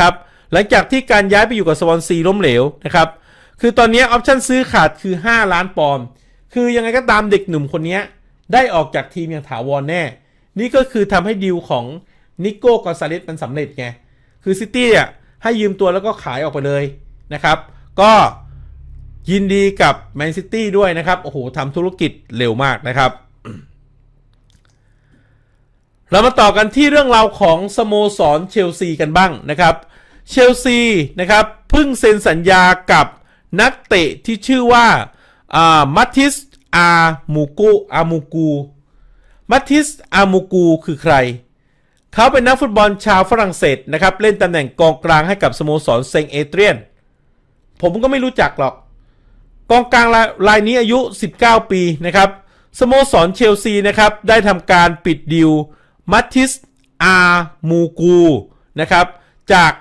นะครับหลังจากที่การย้ายไปอยู่กับสวอนซีล้มเหลวนะครับคือตอนนี้ออปชั่นซื้อขาดคือ 5 ล้านปอนด์คือยังไงก็ตามเด็กหนุ่มคนนี้ได้ออกจากทีมอย่างถาวรแน่ นี่ก็คือทำให้ดีลของนิโก้กอนซาเลสมันสำเร็จไง คือซิตี้อะให้ยืมตัวแล้วก็ขายออกไปเลยนะครับ ก็ยินดีกับแมนซิตี้ด้วยนะครับ โอ้โหทำธุรกิจเร็วมากนะครับ เรามาต่อกันที่เรื่องราวของสโมสรเชลซีกันบ้างนะครับ เชลซีนะครับเพิ่งเซ็นสัญญากับนักเตะที่ชื่อว่าอ่ามัตติสอามูกูอามูกูมัตติสอามูกูคือใคร เขาเป็นนักฟุตบอลชาวฝรั่งเศสนะครับ เล่นตำแหน่งกองกลางให้กับสโมสรเซงเอเตรียน ผมก็ไม่รู้จักหรอก กองกลางรายนี้อายุ 19 ปีนะครับ สโมสรเชลซีนะครับ ได้ทำการปิดดิว มัตติสอามูกูนะครับจาก